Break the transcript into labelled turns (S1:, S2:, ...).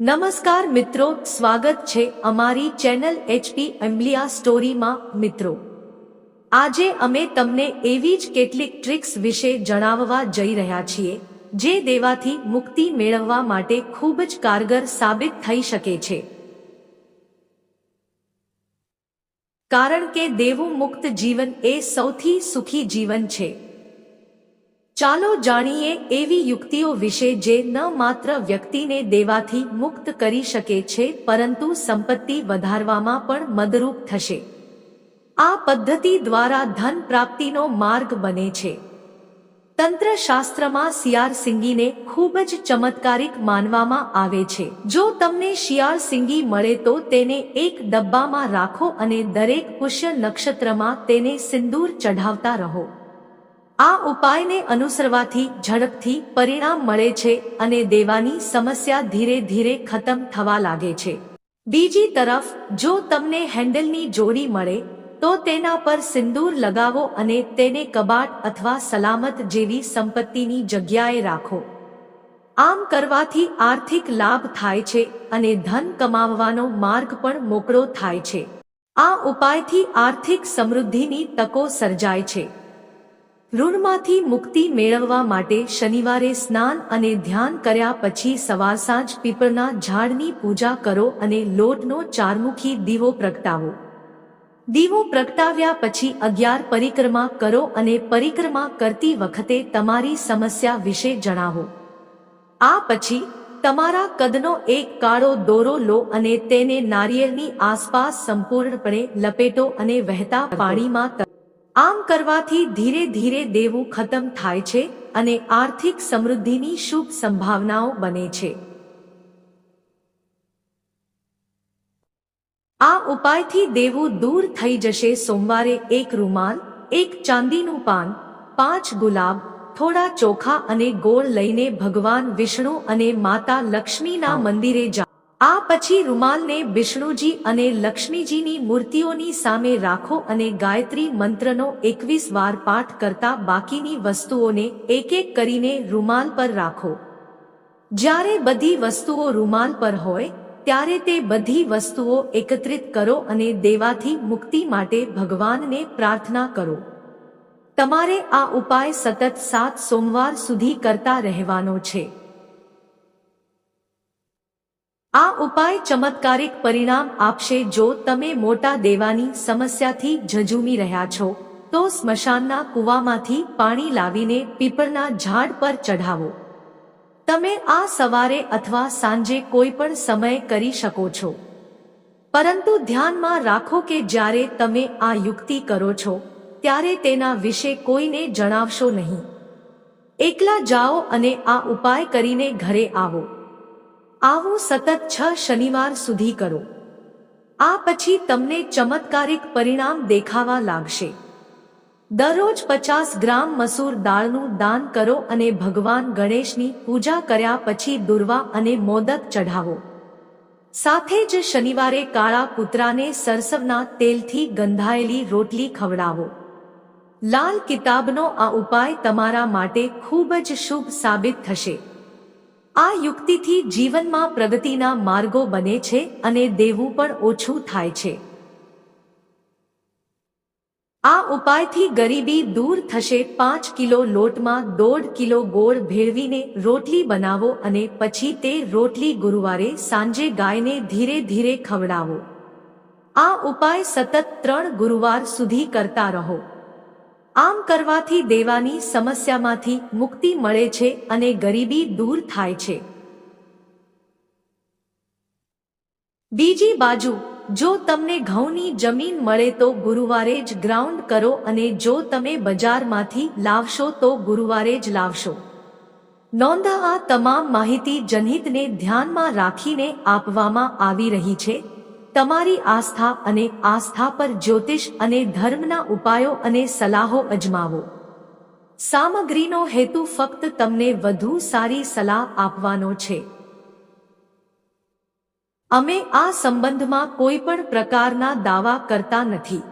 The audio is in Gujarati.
S1: નમસ્કાર મિત્રો, સ્વાગત છે અમારી ચેનલ એચપી એમ્બલિયા સ્ટોરીમાં. મિત્રો, આજે અમે તમને એવી જ કેટલીક ટ્રિક્સ વિશે જણાવવા જઈ રહ્યા છીએ, જે દેવાથી મુક્તિ મેળવવા માટે ખૂબ જ કારગર સાબિત થઈ શકે છે. કારણ કે દેવું મુક્ત જીવન એ સૌથી સુખી જીવન છે. ચાલો જાણીએ એવી યુક્તિઓ વિશે જે ન માત્ર વ્યક્તિને દેવાથી મુક્ત કરી શકે છે, પરંતુ સંપત્તિ વધારવામાં પણ મદરૂપ થશે. આ પદ્ધતિ દ્વારા ધન પ્રાપ્તિનો માર્ગ બને છે. તંત્રશાસ્ત્રમાં શિયાળ સિંગીને ખૂબ જ ચમત્કારિક માનવામાં આવે છે. જો તમને શિયાળ સિંગી મળે તો તેને એક ડબ્બામાં રાખો અને દરેક પુષ્ય નક્ષત્રમાં તેને સિંદૂર ચઢાવતા રહો. આ ઉપાયને અનુસરવાથી ઝડપથી પરિણામ મળે છે અને દેવાની સમસ્યા ધીરે ધીરે ખતમ થવા લાગે છે. બીજી તરફ, જો તમને હેન્ડલની જોડી મળે, તો તેના પર સિંદૂર લગાવો અને તેને કબાટ અથવા સલામત જેવી સંપત્તિની જગ્યાએ રાખો. આમ કરવાથી આર્થિક લાભ થાય છે અને ધન કમાવવાનો માર્ગ પણ મોકળો થાય છે. આ ઉપાયથી આર્થિક સમૃદ્ધિની તકો સર્જાય છે. ઋણમાંથી મુક્તિ મેળવવા માટે શનિવારે સ્નાન અને ધ્યાન કર્યા પછી સવાર સાંજ પીપળના ઝાડની પૂજા કરો અને લોટનો ચારમુખી દીવો પ્રગટાવો. દીવો પ્રગટાવ્યા પછી અગિયાર પરિક્રમા કરો અને પરિક્રમા કરતી વખતે તમારી સમસ્યા વિશે જણાવો. આ પછી તમારા કદનો એક કાળો દોરો લો અને તેને નારિયેળની આસપાસ સંપૂર્ણપણે લપેટો અને વહેતા પાણીમાં આમ કરવાથી ધીરે ધીરે દેવું ખતમ થાય છે અને આર્થિક સમૃદ્ધિની શુભ સંભાવનાઓ બને છે. આ ઉપાયથી દેવું દૂર થઈ જશે. સોમવારે એક રૂમાલ, એક ચાંદીનું પાન, પાંચ ગુલાબ, થોડા ચોખા અને ગોળ લઈને ભગવાન વિષ્ણુ અને માતા લક્ષ્મીના મંદિરે જા આ પછી રૂમાલને વિષ્ણુજી અને લક્ષ્મીજીની મૂર્તિઓની સામે રાખો અને ગાયત્રી મંત્રનો એકવીસ વાર પાઠ કરતા બાકીની વસ્તુઓને એક એક કરીને રૂમાલ પર રાખો. જ્યારે બધી વસ્તુઓ રૂમાલ પર હોય, ત્યારે તે બધી વસ્તુઓ એકત્રિત કરો અને દેવાથી મુક્તિ માટે ભગવાનને પ્રાર્થના કરો. તમારે આ ઉપાય સતત સાત સોમવાર સુધી કરતા રહેવાનો છે. આ ઉપાય ચમત્કારિક પરિણામ આપશે જો તમે મોટા દેવાની સમસ્યાથી ઝઝૂમી રહ્યા છો, તો સ્મશાનના કૂવામાંથી પાણી લાવીને પીપળના ઝાડ પર ચઢાવો. તમે આ સવારે અથવા સાંજે કોઈ પણ સમય કરી શકો છો. પરંતુ ધ્યાનમાં રાખો કે જ્યારે તમે આ યુક્તિ કરો છો, ત્યારે તેના વિશે કોઈને જણાવશો નહીં. એકલા જાઓ અને આ ઉપાય કરીને ઘરે આવો. આવું સતત છ શનિવાર સુધી કરો. આ પછી તમને ચમત્કારિક પરિણામ દેખાવા લાગશે. દરરોજ પચાસ ગ્રામ મસૂર દાળનું દાન કરો અને ભગવાન ગણેશની પૂજા કર્યા પછી દુર્વા અને મોદક ચઢાવો. સાથે જ શનિવારે કાળા કૂતરાને સરસવના તેલથી ગંધાયેલી રોટલી ખવડાવો. લાલ કિતાબનો આ ઉપાય તમારા માટે ખૂબ જ શુભ સાબિત થશે. આ યુક્તિથી જીવનમાં પ્રગતિના માર્ગો બને છે અને દેવું પણ ઓછું થાય છે. આ ઉપાયથી ગરીબી દૂર થશે, પાંચ કિલો લોટમાં દોઢ કિલો ગોળ ભેળવીને રોટલી બનાવો અને પછી તે રોટલી ગુરુવારે સાંજે ગાયને ધીરે ધીરે ખવડાવો. આ ઉપાય સતત ત્રણ ગુરુવાર સુધી કરતા રહો. આમ કરવાથી દેવાની સમસ્યામાંથી મુક્તિ મળે છે અને ગરીબી દૂર થાય છે. બીજી બાજુ, જો તમને ઘઉંની જમીન મળે તો ગુરુવારે જ ગ્રાઉન્ડ કરો અને જો તમે બજારમાંથી લાવશો તો ગુરુવારે જ લાવશો. નોંધા આ તમામ માહિતી જનહિતને ધ્યાનમાં રાખીને આપવામાં આવી રહી છે. તમારી આસ્થા અને આસ્થા પર જ્યોતિષ અને ધર્મના ઉપાયો અને સલાહો અજમાવો. સામગ્રીનો હેતુ ફક્ત તમને વધુ સારી સલાહ આપવાનો છે. અમે આ સંબંધમાં કોઈ પણ પ્રકારના દાવા કરતા નથી.